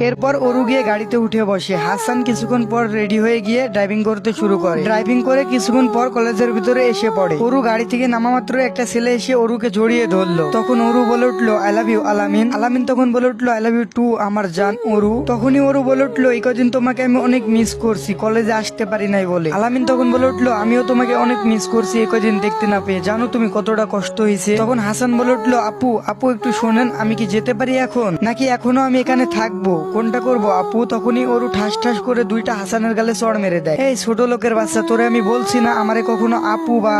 এরপর অরু গিয়ে গাড়িতে উঠে বসে। হাসান কিছুক্ষণ পর রেডি হয়ে গিয়ে ড্রাইভিং করতে শুরু করে। ড্রাইভিং করে কিছুক্ষণ পর কলেজের ভিতরে এসে পড়ে। অরু গাড়ি থেকে নামা মাত্র একটা ছেলে এসে অরুকে জড়িয়ে ধরলো। তখন অরু বলে উঠল আই লাভ ইউ আলামিন। আলামিন তখন বলে উঠল আই লাভ ইউ টু আমার জান অরু। তখনই অরু বলে উঠল, এই কদিন তোমাকে আমি অনেক মিস করছি, কলেজে আসতে পারি নাই বলে। আলামিন তখন বলে উঠল, আমিও তোমাকে অনেক মিস করছি, এই কদিন দেখতে না পেয়ে। জানো তুমি কতটা কষ্ট হয়েছে? তখন হাসান বলে উঠল, আপু আপু একটু শোনেন, আমি কি যেতে পারি এখন? নাকি এখনও আমি এখানে থাকব? কোনটা করব? আপু তখনই ওর ঠাস ঠাস করে দুইটা হাসানের গালে চড় মেরে দেয়। এই ছোট লোকের বাচ্চা, তোরে আমি বলছি না, আমারে কখনো আপু বা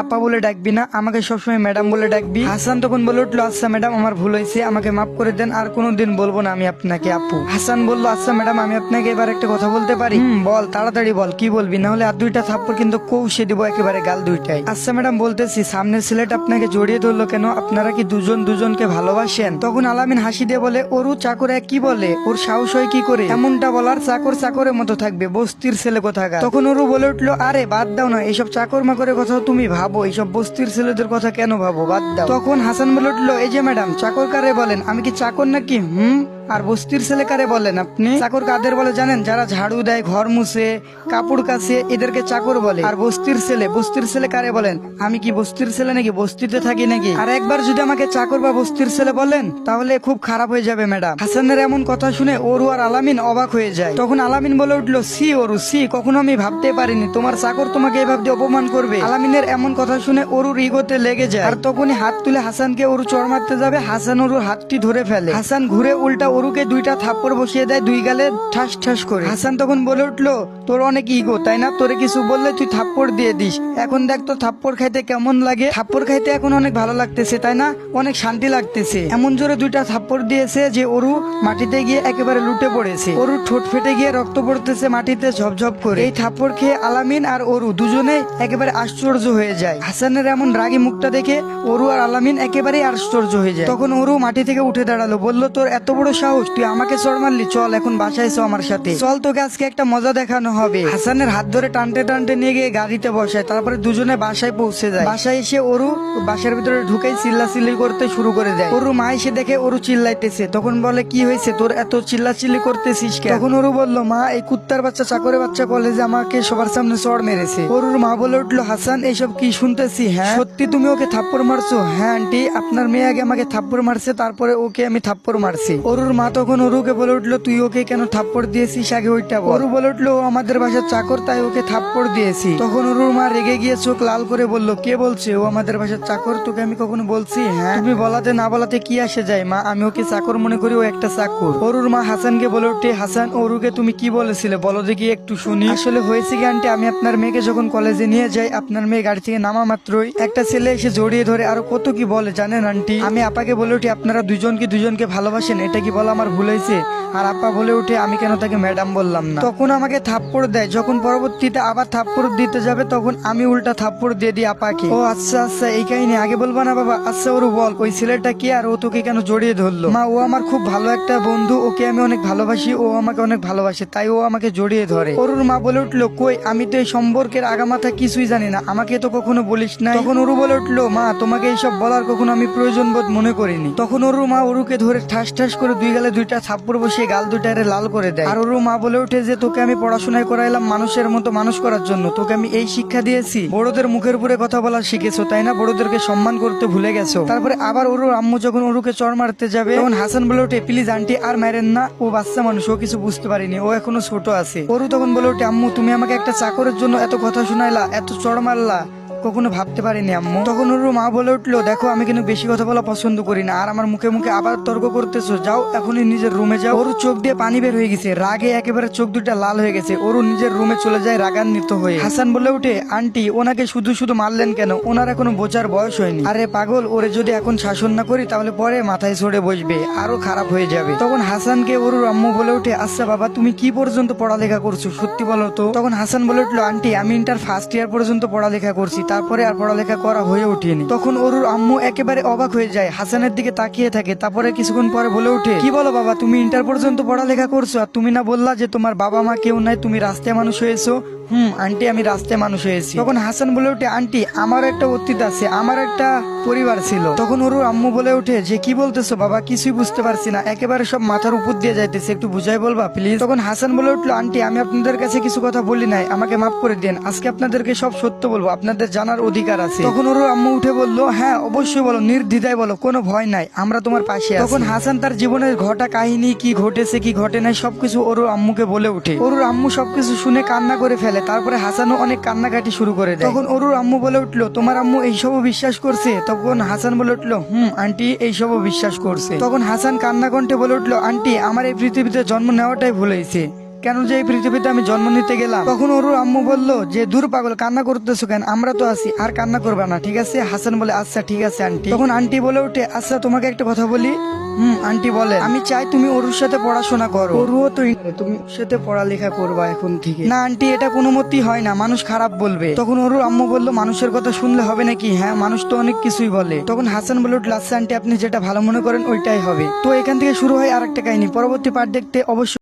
আপা বলে ডাকবি না, আমাকে সবসময় ম্যাডাম বলে ডাকবি। হাসান তখন বলে উঠল আচ্ছা ম্যাডাম আমার ভুল হয়েছে, আমাকে মাফ করে দেন, আর কোনোদিন বলব না আমি আপনাকে, আপু। হাসান বলল আচ্ছা ম্যাডাম আমি আপনাকে এবার একটা কথা বলতে পারি? বল, তাড়াতাড়ি বল, কি বলবি? না হলে আর দুইটা থাপ্পড় কিন্তু কৌশে দিব একেবারে গাল দুইটাই আচ্ছা ম্যাডাম বলতেছি, সামনের ছেলেটা আপনাকে জড়িয়ে ধরলো কেন? আপনারা কি দুজন দুজনকে ভালোবাসেন? তখন আলামিন হাসি দিয়ে বলে ওরু চাকর এক কি বলে? ওর সাহস হয় কি করে? এমনটা বলার চাকর চাকরের মতো থাকবে, বস্তির ছেলে কোথাকার? তখন ওরু বলে উঠল, আরে বাদ দাও না এইসব চাকর মাকরের কথা তুমি ভাবো, এইসব বস্তির ছেলেদের কথা কেন ভাবো? বাদ দাও। তখন হাসান বলে উঠল, এই যে ম্যাডাম চাকর কারে বলেন, আমি কি চাকর নাকি? হুম? আর বস্তির ছেলে কারে বলেন আপনি? চাকর কাদের বলে জানেন? যারা ঝাড়ু দেয় ঘর মুছে কাপড় কাছে এদেরকে চাকর বলে। আর বস্তির ছেলে বস্তির ছেলে কারে বলেন? আমি কি বস্তির ছেলে নাকি? বস্তিতে থাকি নাকি? আর একবার যদি আমাকে চাকর বা বস্তির ছেলে বলেন তাহলে খুব খারাপ হয়ে যাবে ম্যাডাম। হাসানের এমন কথা শুনে ওরু আর আলামিন অবাক হয়ে যায়। তখন আলামিন বলে উঠল সি ওরু সি কখনো আমি ভাবতে পারিনি। তোমার চাকর তোমাকে এভাবে অপমান করবে। আলামিনের এমন কথা শুনে ওরুর ইগোতে লেগে যায়। আর তখনই হাত তুলে হাসানকে ওরু চড় মারতে যাবে। হাসান ওরুর হাতটি ধরে ফেলে। হাসান ঘুরে উল্টা ওরুকে দুইটা থাপ্পড় বসিয়ে দেয়, দুই গালে ঠাস ঠাস করে। হাসান তখন বলে উঠল, তোর অনেক ইগো তাই না? তোরে কিছু বললে তুই থাপ্পড় দিয়ে দিস। এখন দেখ তো থাপ্পড় খাইতে কেমন লাগে। থাপ্পড় খাইতে এখন অনেক ভালো লাগতেছে, তাই না? অনেক শান্তি লাগতেছে। এমন জোরে দুইটা থাপ্পড় দিয়েছে যে ওরু মাটিতে গিয়ে একেবারে লুটে পড়েছে। ওরু ঠোঁট ফেটে গিয়ে রক্ত পড়তেছে মাটিতে ঝপঝপ করে। এই থাপ্পড় খেয়ে আলামিন আর ওরু দুজনে একেবারে আশ্চর্য হয়ে যায়। হাসানের এমন রাগী মুখটা দেখে অরু আর আলামিন একেবারে আশ্চর্য হয়ে যায়। তখন ওরু মাটি থেকে উঠে দাঁড়াল, বলল, তোর এত বড় সাহস, তুই আমাকে চড় মারলি, চল, এখন বাসায় এসো আমার সাথে। চল তোকে আজকে একটা মজা দেখানো হবে। হাসানের হাত ধরে টানতে টানতে নিয়ে গিয়ে গাড়িতে বসায়, তারপরে দুজনে বাসায় পৌঁছে যায়। বাসায় এসে ওরু বাসার ভিতরে ঢুকেই চিল্লা চিল্লি করতে শুরু করে দেয়। ওরু মা এসে দেখে ওরু চিল্লাইতেছে, তখন বলে, কি হয়েছে তোর এত চিল্লা চিল্লি করতেছিস কেন? তখন ওরু বলল, মা, এই কুত্তার বাচ্চা চাকরে বাচ্চা কলেজে আমাকে সবার সামনে চড় মেরেছে। ওরুর মা বলে উঠল, হাসান এইসব কি শুনতেছি হ্যাঁ? সত্যি, তুমি ওকে থাপ্পড় মারছো? হ্যাঁ আন্টি, আপনার মেয়ে আগে আমাকে থাপ্পড় মারছে, তারপরে ওকে আমি থাপ্পড় মারছি। ওরুর মা তখন ওরুকে বলে উঠল, তুই ওকে কেন থাপ্পড় দিয়েছিস? আগে ওইটা। ওরু বলে উঠল আমাদের বাসার চাকর, তাই ওকে থাপ্পড় দিয়েছি। তখন ওরুর মা রেগে গিয়ে চোখ লাল করে বলল, কে বলছে? ও আমাদের বাসার চাকর? তোকে আমি কখনো বলছি? হ্যাঁ। তুমি বলাতে না বলাতে কি আসে যায়, মা? আমি ওকে চাকর মনে করি, ও একটা চাকর। ওরুর মা হাসানকে বলে উঠে, হাসান ওরুকে তুমি কি বলেছিলে? বলো দেখি, একটু শুনি। আসলে হয়েছে কি, আন্টি, আমি আপনার মেয়েকে যখন কলেজে নিয়ে যাই, আপনার মেয়ে গাড়ি থেকে নামা মাত্রই একটা ছেলে এসে জড়িয়ে ধরে, আরও কত কি বলে জানেন, আন্টি? আমি আপাকে বলে উঠি, আপনারা দুজনকে দুজনকে ভালোবাসেন? এটা কি বলা আমার ভুল হয়েছে আর আপা বলে উঠে আমি কেন তাকে ম্যাডাম বললাম না? তখন আমাকে থাপ্পড় দেয়। যখন পরবর্তীতে আবার থাপ্পড় দিতে যাবে, তখন আমি উল্টা থাপ্পড় দিয়ে দিই আপাকে। ও আচ্ছা আচ্ছা এই কাহিনী আগে বলবা না বাবা? আচ্ছা ওর বল, ওই ছেলেটা কি আর ও তোকে কেন জড়িয়ে ধরলো? মা, ও আমার খুব ভালো একটা বন্ধু, ওকে আমি অনেক ভালোবাসি, ও আমাকে অনেক ভালোবাসে, তাই ও আমাকে জড়িয়ে ধরে। ওরুর মা বলে উঠল, কই, আমি তো এই সম্পর্কের আগামাথা কিছুই জানি না, আমাকে তো কখনো বলিস না তখন ওরু বলে উঠল, মা, তোমাকে এইসব বলার কখনো আমি প্রয়োজন বোধ মনে করিনি। তখন ওরুর মা ওরুকে ধরে ঠাস ঠাস করে দুই গালে দুইটা থাপ্পড় বসিয়ে গাল দুইটারে লাল করে দেয়। আর ওরু মা বলে উঠে যে, তোকে আমি পড়াশোনায় করাইলাম মানুষের মতো মানুষ করার জন্য। তোকে আমি এই শিক্ষা দিয়েছি। বড়দের মুখের উপরে কথা বলা শিখেছো, তাই না? বড়দেরকে সম্মান করতে ভুলে গেছো। তারপরে আবার ওরুর আম্মু যখন ওরুকে চড় মারতে যাবে, তখন হাসান বলে ওঠে, প্লিজ আন্টি, আর মারেন না। ও বাচ্চা মানুষ, ও কিছু বুঝতে পারিনি, ও এখনও ছোট আছে। ওরু তখন বলে ওঠে, আম্মু, তুমি আমাকে একটা চাকরের জন্য এত কথা শোনাইলা, এত চড় মারলা। কখনো ভাবতে পারিনি আম্মু। তখন ওর মা বলে উঠল, দেখো, আমি কিন্তু বেশি কথা বলা পছন্দ করি না। আর আমার মুখে মুখে আবার তর্ক করতেছো। যাও, এখনই নিজের রুমে যাও। ওর চোখ দিয়ে পানি বের হয়ে গেছে। রাগে একেবারে চোখ দুটা লাল হয়ে গেছে। ওর নিজের রুমে চলে যায় রাগান্বিত হয়ে। হাসান বলে উঠে, আন্টি, ওনাকে শুধু শুধু মারলেন কেন? ওনার এখনও বোঝার বয়স হয়নি। আরে পাগল, ওরে যদি এখন শাসন না করি, তাহলে পরে মাথায় চড়ে বসবে। আরও খারাপ হয়ে যাবে। তখন হাসানকে ওর আম্মু বলে উঠে আচ্ছা বাবা, তুমি কি পর্যন্ত পড়ালেখা করছ? সত্যি বলো তো? তখন হাসান বলে উঠল, আন্টি, আমি ইন্টার ফার্স্ট ইয়ার পর্যন্ত পড়ালেখা করছি। তারপরে আর পড়ালেখা করা হয়ে ওঠেনি। তখন অরুর আম্মু একেবারে অবাক হয়ে যায়, হাসানের দিকে তাকিয়ে থাকে, তারপরে কিছুক্ষণ পরে বলে ওঠে, কি বলো বাবা, তুমি ইন্টার পর্যন্ত পড়ালেখা করছ আর তুমি না বললা যে তোমার বাবা মা কেউ নাই, তুমি রাস্তায় মানুষ হয়েছো? হুম, আন্টি, আমি রাস্তায় মানুষ হয়েছি। তখন হাসান বলে ওঠে, আন্টি, আমার একটা অতীত আছে, আমার একটা পরিবার ছিল। তখন ওর আম্মু বলে ওঠে, যে কি বলতেছো বাবা, কিছুই বুঝতে পারছি না, একেবারে সব মাথার উপর দিয়ে যাইতেছে, একটু বুঝাই বলবা প্লিজ তখন হাসান বলে উঠল, আন্টি, আমি আপনাদের কাছে কিছু কথা বলি নাই, আমাকে মাফ করে দেন, আজকে আপনাদেরকে সব সত্য বলব, আপনাদের জানার অধিকার আছে। তখন ওর আম্মু উঠে বলল হ্যাঁ অবশ্যই বলো নির্দ্বিধায় বলো কোনো ভয় নাই আমরা তোমার পাশে তখন হাসান তার জীবনের ঘটা কাহিনী কি ঘটেছে কি ঘটে নাই সবকিছু ওর আম্মুকে বলে ওঠে। ওরুর আম্মু সবকিছু শুনে কান্না করে ফেলে তারপরে হাসানও অনেক কান্নাকাটি শুরু করে দেয়। তখন ওরুর আম্মু বলে উঠল তোমার আম্মু এইসবও বিশ্বাস করছে? তখন হাসান বলে উঠল হুম আন্টি এইসবও বিশ্বাস করছে। তখন হাসান কান্না কণ্ঠে বলে উঠল আন্টি আমার এই পৃথিবীতে জন্ম নেওয়াটাই ভুল হয়েছে। কেন যে এই পৃথিবীতে আমি জন্ম নিতে গেলাম? তখন ওর আম্মু বলল, যে দূর পাগল, কান্না করতেছো কেন? আমরা তো আছি, আর কান্না করবে না, ঠিক আছে? হাসান বলে আচ্ছা ঠিক আছে, আন্টি। তখন আন্টি বলে উঠে আচ্ছা তোমাকে একটা কথা বলি? হুম, আন্টি বলে আমি চাই তুমি ওরুর সাথে পড়াশোনা করো। ওরুও তো তুমি ওর সাথে পড়ালেখা করবা এখন থেকে। না, আন্টি, এটা কোনো মতেই হয় না, মানুষ খারাপ বলবে। তখন ওরুর আম্মু বলল, মানুষের কথা শুনলে হবে নাকি? হ্যাঁ মানুষ তো অনেক কিছুই বলে। তখন হাসান বলে উঠল আচ্ছা আন্টি, আপনি যেটা ভালো মনে করেন, ওইটাই হবে। তো এখান থেকে শুরু হয় আরেকটা কাহিনী। পরবর্তী পার্ট দেখতে অবশ্যই